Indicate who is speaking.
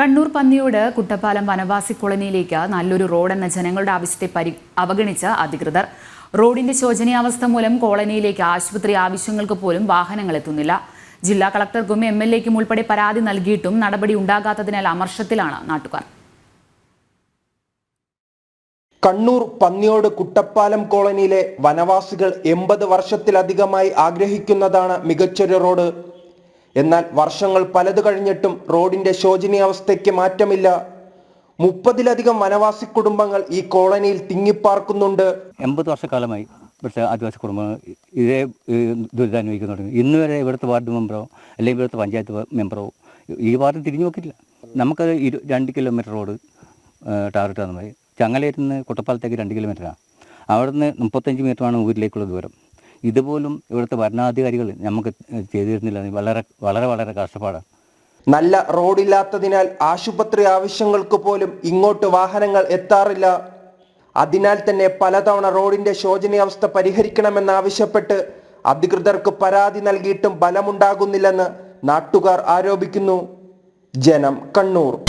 Speaker 1: കണ്ണൂർ പന്നിയോട് കുട്ടപ്പാലം വനവാസി കോളനിയിലേക്ക് നല്ലൊരു റോഡ് എന്ന ജനങ്ങളുടെ ആവശ്യത്തെ പരി അവഗണിച്ച അധികൃതർ. റോഡിന്റെ ശോചനീയാവസ്ഥ മൂലം കോളനിയിലേക്ക് ആശുപത്രി ആവശ്യങ്ങൾക്ക് പോലും വാഹനങ്ങൾ എത്തുന്നില്ല. ജില്ലാ കളക്ടർക്കും എം എൽ എക്കും ഉൾപ്പെടെ പരാതി നൽകിയിട്ടും നടപടി ഉണ്ടാകാത്തതിനാൽ അമർഷത്തിലാണ് നാട്ടുകാർ.
Speaker 2: കണ്ണൂർ പന്നിയോട് കുട്ടപ്പാലം കോളനിയിലെ വനവാസികൾ എൺപത് വർഷത്തിലധികമായി ആഗ്രഹിക്കുന്നതാണ് മികച്ചൊരു റോഡ്. എന്നാൽ വർഷങ്ങൾ പലത് കഴിഞ്ഞിട്ടും റോഡിന്റെ ശോചനീയാവസ്ഥയ്ക്ക് മാറ്റമില്ല. മുപ്പതിലധികം വനവാസി കുടുംബങ്ങൾ ഈ കോളനിയിൽ തിങ്ങിപ്പാർക്കുന്നുണ്ട്.
Speaker 3: എൺപത് വർഷക്കാലമായി ഇവിടുത്തെ ആദിവാസി കുടുംബങ്ങൾ ഇതേ ഏഹ്, ദുരിതം അനുഭവിക്കുന്നു തുടങ്ങി. ഇന്ന് വരെ ഇവിടുത്തെ വാർഡ് മെമ്പറോ അല്ലെങ്കിൽ ഇവിടുത്തെ പഞ്ചായത്ത് മെമ്പറോ ഈ വാർഡ് തിരിഞ്ഞു നോക്കില്ല നമുക്ക് ഇരു രണ്ട് കിലോമീറ്റർ റോഡ് ആണെന്ന് പറയും. നിന്ന് കുട്ടപ്പാലത്തേക്ക് രണ്ട് കിലോമീറ്ററാണ്. അവിടുന്ന് മുപ്പത്തഞ്ച് മീറ്ററാണ് ഊരിലേക്കുള്ള ദൂരം. ഇതുപോലും ഇവിടുത്തെ ഭരണാധികാരികൾ നമുക്ക് ചെയ്തിരുന്നില്ല. വളരെ വളരെ വളരെ കഷ്ടപ്പാടാണ്
Speaker 2: നല്ല റോഡില്ലാത്തതിനാൽ ആശുപത്രി ആവശ്യങ്ങൾക്ക് പോലും ഇങ്ങോട്ട് വാഹനങ്ങൾ എത്താറില്ല. അതിനാൽ തന്നെ പലതവണ റോഡിന്റെ ശോചനീയാവസ്ഥ പരിഹരിക്കണമെന്നാവശ്യപ്പെട്ട് അധികൃതർക്ക് പരാതി നൽകിയിട്ടും ഫലമുണ്ടാകുന്നില്ലെന്ന് നാട്ടുകാർ ആരോപിക്കുന്നു. ജനം കണ്ണൂർ.